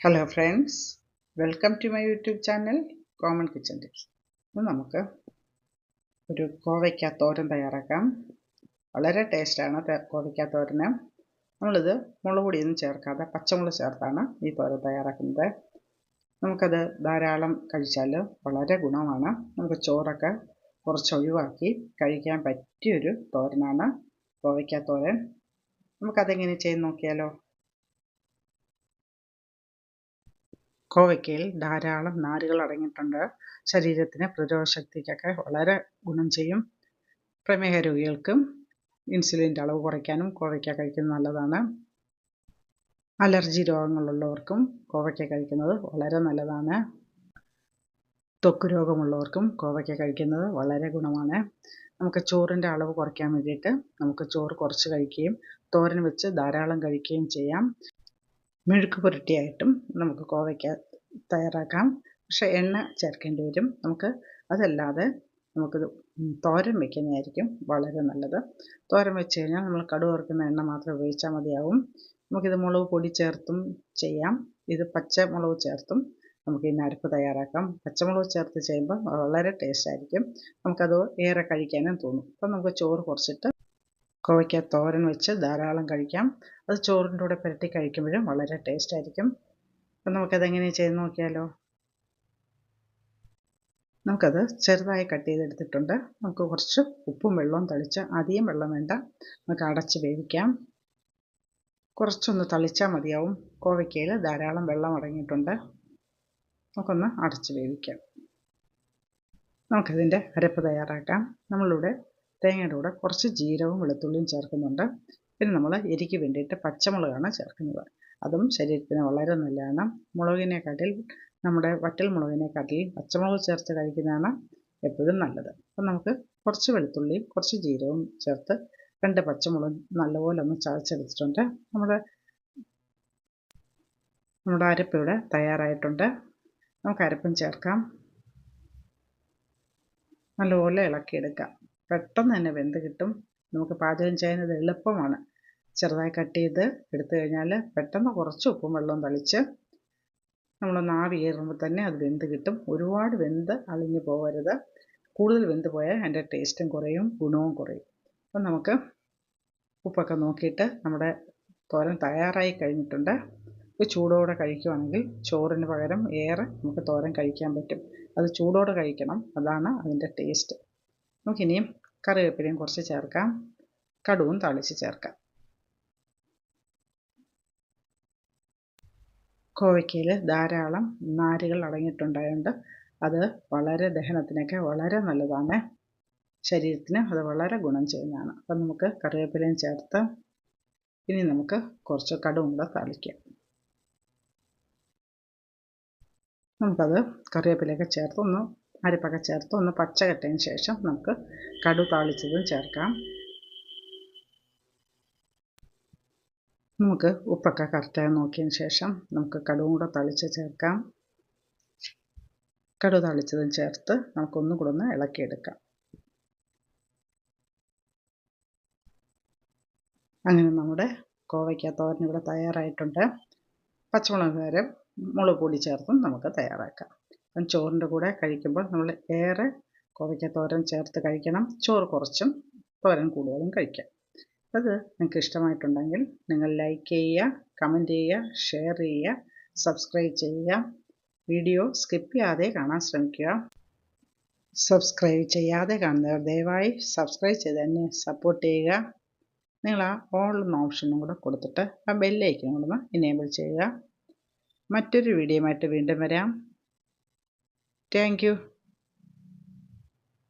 Hello friends welcome to my YouTube channel common kitchen tips ഇന്ന് നമുക്ക് ഒരു കോവയ്ക്ക തോരൻ തയ്യാറാക്കാം. വളരെ ടേസ്റ്റാണ് കോവയ്ക്ക നമ്മളിത് മുളക് പൊടിയൊന്നും ചേർക്കാതെ പച്ചമുളക് ചേർത്താണ് ഈ തോരൻ തയ്യാറാക്കുന്നത്. നമുക്കത് ധാരാളം കഴിച്ചാൽ വളരെ ഗുണമാണ്. നമുക്ക് ചോറൊക്കെ കുറച്ച് ഒഴിവാക്കി കഴിക്കാൻ പറ്റിയൊരു തോരനാണ് കോവയ്ക്ക തോരൻ. നമുക്കതെങ്ങനെ ചെയ്ത് നോക്കിയാലോ? കോവയ്ക്കയിൽ ധാരാളം നാരുകൾ അടങ്ങിയിട്ടുണ്ട്. ശരീരത്തിന് പ്രതിരോധശക്തിക്കൊക്കെ വളരെ ഗുണം ചെയ്യും. പ്രമേഹ രോഗികൾക്കും ഇൻസുലിന്റെ അളവ് കുറയ്ക്കാനും കോവയ്ക്ക കഴിക്കുന്നത് നല്ലതാണ്. അലർജി രോഗങ്ങളുള്ളവർക്കും കോവയ്ക്ക കഴിക്കുന്നത് വളരെ നല്ലതാണ്. ത്വക്ക് രോഗമുള്ളവർക്കും കോവയ്ക്ക കഴിക്കുന്നത് വളരെ ഗുണമാണ്. നമുക്ക് ചോറിന്റെ അളവ് കുറയ്ക്കാൻ വേണ്ടിയിട്ട് നമുക്ക് ചോറ് കുറച്ച് കഴിക്കുകയും തോരൻ വെച്ച് ധാരാളം കഴിക്കുകയും ചെയ്യാം. മെഴുക്ക് പുരട്ടിയായിട്ടും നമുക്ക് കോവയ്ക്ക തയ്യാറാക്കാം. പക്ഷേ എണ്ണ ചേർക്കേണ്ടി വരും. നമുക്ക് അതല്ലാതെ നമുക്കിത് തോരൻ വയ്ക്കുന്നതായിരിക്കും വളരെ നല്ലത്. തോരൻ വെച്ച് കഴിഞ്ഞാൽ നമ്മൾ കടുക് വറുക്കുന്ന എണ്ണ മാത്രം ഉപയോഗിച്ചാൽ മതിയാവും. നമുക്കിത് മുളക് പൊടി ചേർത്തും ചെയ്യാം. ഇത് പച്ചമുളക് ചേർത്തും നമുക്ക് ഇന്ന് അരപ്പ് തയ്യാറാക്കാം. പച്ചമുളക് ചേർത്ത് ചെയ്യുമ്പോൾ വളരെ ടേസ്റ്റ് ആയിരിക്കും. നമുക്കത് ഏറെ കഴിക്കാനും തോന്നും. അപ്പം നമുക്ക് ചോറ് കുറച്ചിട്ട് കോവയ്ക്ക തോരൻ വെച്ച് ധാരാളം കഴിക്കാം. അത് ചോറിന്റെ കൂടെ പുരട്ടി കഴിക്കുമ്പോഴും വളരെ ടേസ്റ്റ് ആയിരിക്കും. അപ്പം നമുക്കതെങ്ങനെ ചെയ്ത് നോക്കിയാലോ? നമുക്കത് ചെറുതായി കട്ട് ചെയ്തെടുത്തിട്ടുണ്ട്. നമുക്ക് കുറച്ച് ഉപ്പും വെള്ളവും തളിച്ച് അധികം വെള്ളം വേണ്ട. നമുക്ക് അടച്ച് വേവിക്കാം. കുറച്ചൊന്ന് തളിച്ചാൽ മതിയാവും. കോവയ്ക്കയിൽ ധാരാളം വെള്ളം അടങ്ങിയിട്ടുണ്ട്. നമുക്കൊന്ന് അടച്ച് വേവിക്കാം. നമുക്കതിന്റെ അരപ്പ് തയ്യാറാക്കാം. നമ്മളിവിടെ തേങ്ങയുടെ കൂടെ കുറച്ച് ജീരകവും വെളുത്തുള്ളിയും ചേർക്കുന്നുണ്ട്. പിന്നെ നമ്മൾ എരിക്ക് വേണ്ടിയിട്ട് പച്ചമുളകാണ് ചേർക്കുന്നത്. അതും ശരീരത്തിന് വളരെ നല്ലതാണ്. മുളകിനെക്കാട്ടിൽ നമ്മുടെ വറ്റൽ മുളകിനെക്കാട്ടിൽ പച്ചമുളക് ചേർത്ത് കഴിക്കുന്നതാണ് എപ്പോഴും നല്ലത്. അപ്പം നമുക്ക് കുറച്ച് വെളുത്തുള്ളിയും കുറച്ച് ജീരകവും ചേർത്ത് രണ്ട് പച്ചമുളക് നല്ലപോലെ ഒന്ന് ചതച്ചെടുത്തിട്ടുണ്ട്. നമ്മുടെ നമ്മുടെ അരപ്പ് ഇവിടെ തയ്യാറായിട്ടുണ്ട്. നമുക്ക് അരപ്പും ചേർക്കാം. നല്ലപോലെ ഇളക്കിയെടുക്കാം. പെട്ടെന്ന് തന്നെ വെന്ത് കിട്ടും. നമുക്ക് പാചകം ചെയ്യുന്നത് എളുപ്പമാണ്. ചെറുതായി കട്ട് ചെയ്ത് എടുത്തു കഴിഞ്ഞാൽ പെട്ടെന്ന് കുറച്ച് ഉപ്പും വെള്ളവും തളിച്ച് ആവി കയറുമ്പോൾ തന്നെ അത് വെന്ത് കിട്ടും. ഒരുപാട് വെന്ത് അളിഞ്ഞു പോകരുത്. കൂടുതൽ വെന്ത് പോയാൽ അതിന്റെ ടേസ്റ്റും കുറയും ഗുണവും കുറയും. അപ്പം നമുക്ക് ഉപ്പൊക്കെ നോക്കിയിട്ട് നമ്മുടെ തോരൻ തയ്യാറായി കഴിഞ്ഞിട്ടുണ്ട്. ചൂടോടെ കഴിക്കുവാണെങ്കിൽ ചോറിന് പകരം ഏറെ നമുക്ക് തോരൻ കഴിക്കാൻ പറ്റും. അത് ചൂടോടെ കഴിക്കണം. അതാണ് അതിന്റെ ടേസ്റ്റ് നമുക്കിനിയും കറിവേപ്പിലയും കുറച്ച് ചേർക്കാം. കടുവും തളിച്ച് ചേർക്കാം. കോവയ്ക്കയിൽ ധാരാളം നാരുകൾ അടങ്ങിയിട്ടുണ്ടായതുകൊണ്ട് അത് വളരെ ദഹനത്തിനൊക്കെ വളരെ നല്ലതാണ്. ശരീരത്തിന് അത് വളരെ ഗുണം ചെയ്യുന്നതാണ്. അപ്പം നമുക്ക് കറിവേപ്പിലയും ചേർത്ത് ഇനി നമുക്ക് കുറച്ച് കടുവും കൂടെ തളിക്കാം. നമുക്കത് കറിവേപ്പിലയൊക്കെ ചേർത്ത് ഒന്ന് അരിപ്പൊക്കെ ചേർത്ത് ഒന്ന് പച്ച കെട്ടതിന് ശേഷം നമുക്ക് കടു താളിച്ചതും ചേർക്കാം. നമുക്ക് ഉപ്പൊക്കെ കറക്റ്റായി നോക്കിയതിന് ശേഷം നമുക്ക് കടുവും കൂടെ തളിച്ച് ചേർക്കാം. കടു തളിച്ചതും ചേർത്ത് നമുക്കൊന്നും കൂടെ ഒന്ന് ഇളക്കിയെടുക്കാം. അങ്ങനെ നമ്മുടെ കോവയ്ക്ക തോരൻ ഇവിടെ തയ്യാറായിട്ടുണ്ട്. പച്ചമുളക് നേരം മുളക് പൊടി ചേർത്തും നമുക്ക് തയ്യാറാക്കാം. അപ്പം ചോറിന്റെ കൂടെ കഴിക്കുമ്പോൾ നമ്മൾ ഏറെ കോവയ്ക്ക തോരൻ ചേർത്ത് കഴിക്കണം. ചോറ് കുറച്ചും തോരൻ കൂടുതലും കഴിക്കാം. അത് നിങ്ങൾക്ക് ഇഷ്ടമായിട്ടുണ്ടെങ്കിൽ നിങ്ങൾ ലൈക്ക് ചെയ്യുക കമന്റ് ചെയ്യുക ഷെയർ ചെയ്യുക സബ്സ്ക്രൈബ് ചെയ്യുക. വീഡിയോ സ്കിപ്പ് ചെയ്യാതെ കാണാൻ ശ്രമിക്കുക. സബ്സ്ക്രൈബ് ചെയ്യാതെ കാണുന്നവർ ദയവായി സബ്സ്ക്രൈബ് ചെയ്ത് തന്നെ സപ്പോർട്ട് ചെയ്യുക. നിങ്ങൾ ആ ഓൾ എന്ന ഓപ്ഷനും കൂടെ കൊടുത്തിട്ട് ആ ബെല്ലൈക്കനും കൂടെ ഒന്ന് എനേബിൾ ചെയ്യുക. മറ്റൊരു വീഡിയോയുമായിട്ട് വീണ്ടും വരാം. thank you.